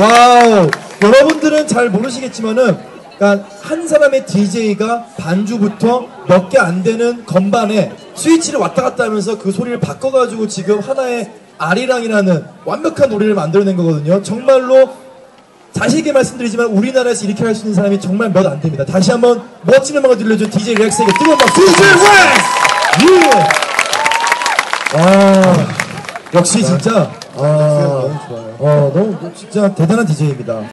와우. 여러분들은 잘 모르시겠지만은, 그러니까 한 사람의 DJ가 반주부터 몇 개 안 되는 건반에 스위치를 왔다 갔다 하면서 그 소리를 바꿔가지고 지금 하나의 아리랑이라는 완벽한 노래를 만들어낸 거거든요. 정말로 자세하게 말씀드리지만 우리나라에서 이렇게 할 수 있는 사람이 정말 몇 안 됩니다. 다시 한번 멋진 음악을 들려준 DJ 렉스에게 뜨거운 박수! DJ 렉스! 예! 아, 역시 진짜, 아. 어, 너무 진짜 대단한 DJ입니다.